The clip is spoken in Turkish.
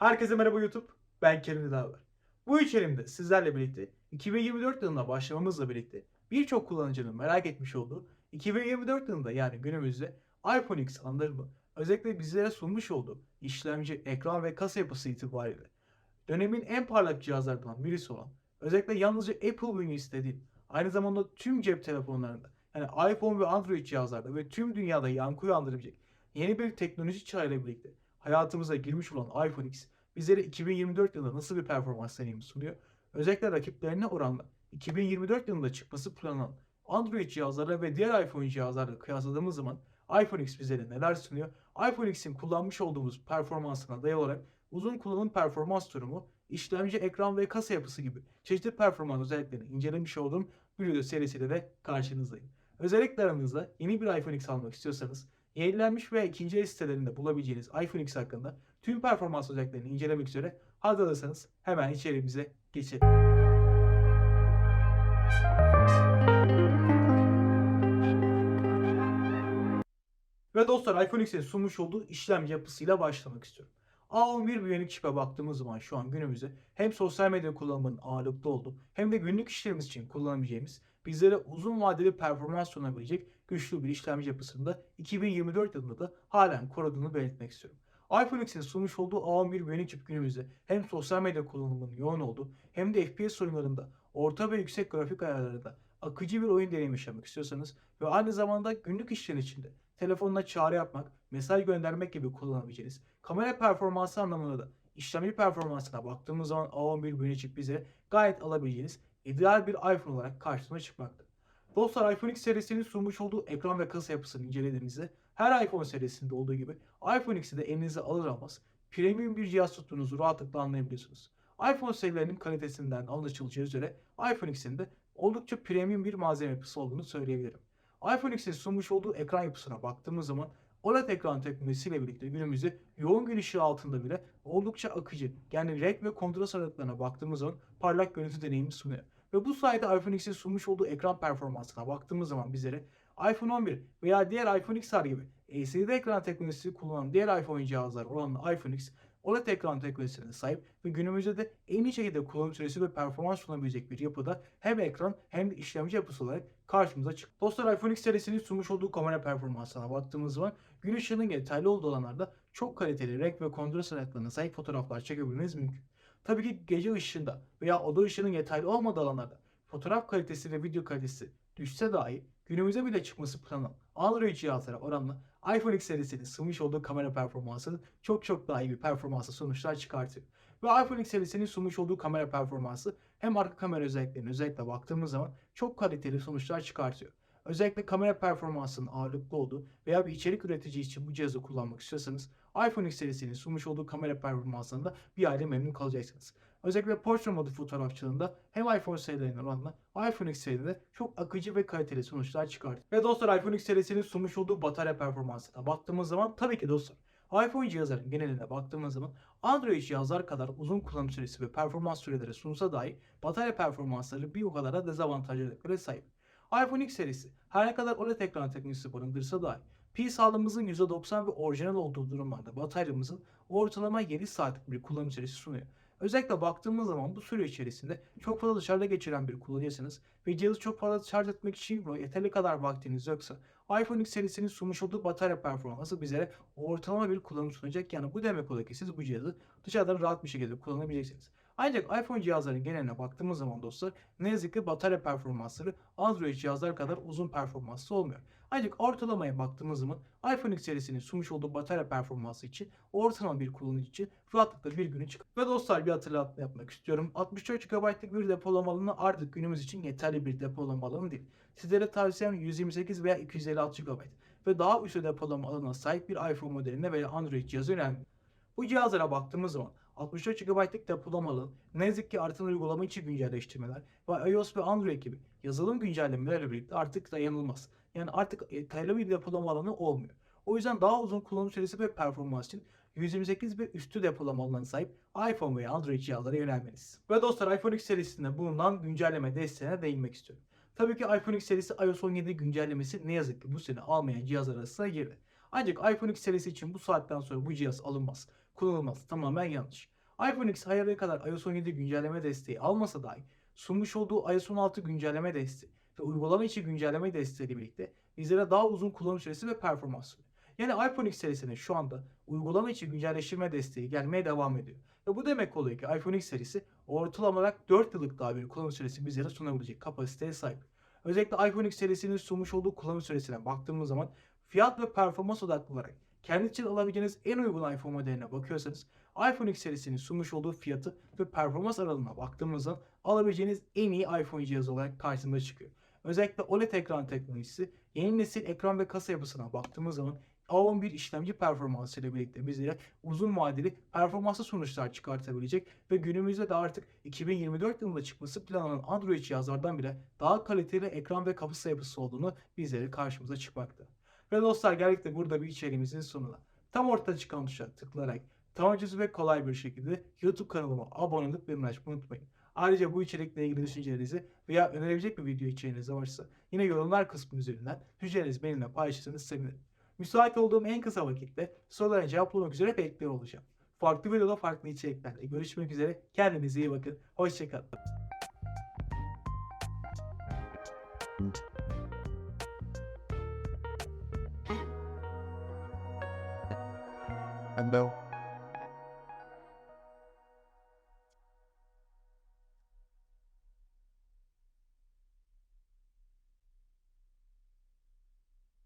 Herkese merhaba YouTube. Ben Kerim Dağlar. Bu içerimde sizlerle birlikte 2024 yılına başlamamızla birlikte birçok kullanıcının merak etmiş olduğu 2024 yılında yani günümüzde iPhone X anlarını özellikle bizlere sunmuş olduğu işlemci, ekran ve kasa yapısı itibariyle dönemin en parlak cihazlarından birisi olan özellikle yalnızca Apple bünyesinde değil aynı zamanda tüm cep telefonlarında yani iPhone ve Android cihazlarda ve tüm dünyada yankı uyandırabilecek yeni bir teknoloji çağıyla birlikte hayatımıza girmiş olan iPhone X bizlere 2024 yılında nasıl bir performans deneyimi sunuyor? Özellikle rakiplerine oranla 2024 yılında çıkması planlanan Android cihazlarla ve diğer iPhone cihazlarla kıyasladığımız zaman iPhone X bizlere neler sunuyor? iPhone X'in kullanmış olduğumuz performansına dayalı olarak uzun kullanım performans durumu, işlemci, ekran ve kasa yapısı gibi çeşitli performans özelliklerini incelemiş olduğum bir video serisiyle de karşınızdayım. Özellikle aranızda yeni bir iPhone X almak istiyorsanız yenilenmiş veya ikinci el sitelerinde bulabileceğiniz iPhone X hakkında tüm performans özelliklerini incelemek üzere hazırsanız hemen içeriğimize geçelim. Ve dostlar iPhone X'in sunmuş olduğu işlemci yapısıyla başlamak istiyorum. A11 Bionic çipe baktığımız zaman şu an günümüzde hem sosyal medya kullanımının ağırlıklı olduğu hem de günlük işlerimiz için kullanabileceğimiz bizlere uzun vadeli performans sunabilecek güçlü bir işlemci yapısında 2024 yılında da halen koruduğunu belirtmek istiyorum. iPhone X'in sunmuş olduğu A11 Bionic çip günümüzde hem sosyal medya kullanımının yoğun olduğu hem de FPS oyunlarında orta ve yüksek grafik ayarlarında akıcı bir oyun deneyimi yaşamak istiyorsanız ve aynı zamanda günlük işlerin içinde telefonla çağrı yapmak, mesaj göndermek gibi kullanabileceğiniz kamera performansı anlamında da işlemci performansına baktığımız zaman A11 Bionic çip bize gayet alabileceğiniz ideal bir iPhone olarak karşımıza çıkmakta. Dostlar iPhone X serisinin sunmuş olduğu ekran ve kasa yapısını incelediğinizde her iPhone serisinde olduğu gibi iPhone X'i de elinize alır almaz premium bir cihaz tuttuğunuzu rahatlıkla anlayabiliyorsunuz. iPhone serilerinin kalitesinden anlaşılacağı üzere iPhone X'in de oldukça premium bir malzeme yapısı olduğunu söyleyebilirim. iPhone X'in sunmuş olduğu ekran yapısına baktığımız zaman OLED ekran teknolojisiyle birlikte günümüzde yoğun gün ışığı altında bile oldukça akıcı yani renk ve kontrast aralıklarına baktığımız zaman parlak görüntü deneyimi sunuyor. Ve bu sayede iPhone X'in sunmuş olduğu ekran performansına baktığımız zaman bizlere iPhone 11 veya diğer iPhone XR gibi LCD ekran teknolojisi kullanan diğer iPhone cihazlar olan iPhone X OLED ekran teknolojisine sahip ve günümüzde de en iyi şekilde kullanım süresi ve performans sunabilecek bir yapıda hem ekran hem de işlemci yapısı olarak karşımıza çıktı. Dostlar iPhone X serisinin sunmuş olduğu kamera performansına baktığımız zaman gün ışığının yeterli olduğu alanlarda çok kaliteli renk ve kontrast aralıklarına sahip fotoğraflar çekebilmeniz mümkün. Tabii ki gece ışığında veya oda ışığının yeterli olmadığı alanlarda fotoğraf kalitesi ve video kalitesi düşse dahi günümüze bile çıkması planlanan Android cihazlara oranla iPhone X serisinin sunmuş olduğu kamera performansı çok çok daha iyi bir performansla sonuçlar çıkartıyor. Ve iPhone X serisinin sunmuş olduğu kamera performansı hem arka kamera özelliklerine özellikle baktığımız zaman çok kaliteli sonuçlar çıkartıyor. Özellikle kamera performansının ağırlıklı olduğu veya bir içerik üretici için bu cihazı kullanmak istiyorsanız iPhone X serisinin sunmuş olduğu kamera performansında bir aile memnun kalacaksınız. Özellikle portre modu fotoğrafçılığında hem iPhone serilerine oranla iPhone X seride çok akıcı ve kaliteli sonuçlar çıkartıyor. Ve dostlar iPhone X serisinin sunmuş olduğu batarya performansına baktığımız zaman tabii ki dostlar iPhone cihazların geneline baktığımız zaman Android cihazlar kadar uzun kullanım süresi ve performans süreleri sunsa dahi batarya performansları bir o kadar da dezavantajlara sahip. iPhone X serisi her ne kadar OLED ekran teknolojisi barındırsa dahi pil sağlığımızın %90 ve orijinal olduğu durumlarda bataryamızın ortalama 7 saatlik bir kullanım süresi sunuyor. Özellikle baktığımız zaman bu süre içerisinde çok fazla dışarıda geçiren bir kullanıcısınız ve cihazı çok fazla şarj etmek için yeterli kadar vaktiniz yoksa iPhone X serisinin sunmuş olduğu batarya performansı bizlere ortalama bir kullanım sunacak. Yani bu demek oluyor ki siz bu cihazı dışarıdan rahat bir şekilde kullanabileceksiniz. Ancak iPhone cihazların geneline baktığımız zaman dostlar ne yazık ki batarya performansları Android cihazlar kadar uzun performanslı olmuyor. Ancak ortalamaya baktığımız zaman iPhone X serisinin sunmuş olduğu batarya performansı için ortalama bir kullanıcı için rahatlıkla bir günü çıkıyor. Ve dostlar bir hatırlatma yapmak istiyorum. 64 GB'lık bir depolama alanı artık günümüz için yeterli bir depolama alanı değil. Sizlere tavsiyem 128 veya 256 GB ve daha üstü depolama alanına sahip bir iPhone modeline veya Android cihazı önemli. Bu cihazlara baktığımız zaman 64 GB'lık depolama alanı ne yazık ki artan uygulama içi güncelleştirmeler ve iOS ve Android gibi yazılım güncellemelerle birlikte artık dayanılmaz. Yani artık yeterli bir depolama alanı olmuyor. O yüzden daha uzun kullanım süresi ve performans için 128 ve üstü depolama alanına sahip iPhone veya Android cihazlara yönelmeniz. Ve dostlar iPhone X serisinde bulunan güncelleme desteğine değinmek istiyorum. Tabii ki iPhone X serisi iOS 17 güncellemesi ne yazık ki bu sene almayan cihazlar arasına girdi. Ancak iPhone X serisi için bu saatten sonra bu cihaz alınmaz. Kullanılması tamamen yanlış. iPhone X her kadar iOS 17 güncelleme desteği almasa dahi sunmuş olduğu iOS 16 güncelleme desteği ve uygulama içi güncelleme desteğiyle birlikte bizlere daha uzun kullanım süresi ve performans sunuyor. Yani iPhone X serisinin şu anda uygulama içi güncelleştirme desteği gelmeye devam ediyor. Ve bu demek oluyor ki iPhone X serisi ortalama olarak 4 yıllık daha bir kullanım süresi bizlere sunabilecek kapasiteye sahip. Özellikle iPhone X serisinin sunmuş olduğu kullanım süresine baktığımız zaman fiyat ve performans odaklı olarak kendi için alabileceğiniz en uygun iPhone modeline bakıyorsanız iPhone X serisinin sunmuş olduğu fiyatı ve performans aralığına baktığımızda alabileceğiniz en iyi iPhone cihazı olarak karşımıza çıkıyor. Özellikle OLED ekran teknolojisi, yeni nesil ekran ve kasa yapısına baktığımız zaman A11 işlemci performansı ile birlikte bizlere uzun vadeli performanslı sonuçlar çıkartabilecek ve günümüzde de artık 2024 yılında çıkması planlanan Android cihazlardan bile daha kaliteli ekran ve kasa yapısı olduğunu bizlere karşımıza çıkmakta. Ve dostlar geldik de burada bir içeriğimizin sonuna. Tam ortada çıkan tuşa tıklayarak tam ucuz ve kolay bir şekilde YouTube kanalıma abone olup benimle açmayı unutmayın. Ayrıca bu içerikle ilgili düşüncelerinizi veya önerebilecek bir video içeriğiniz varsa yine yorumlar kısmı üzerinden düşüncelerinizi benimle paylaşırsanız sevinirim. Müsait olduğum en kısa vakitte sorulara cevaplamak üzere bekliyor olacağım. Farklı videoda farklı içeriklerle görüşmek üzere. Kendinize iyi bakın. Hoşçakalın. and bell.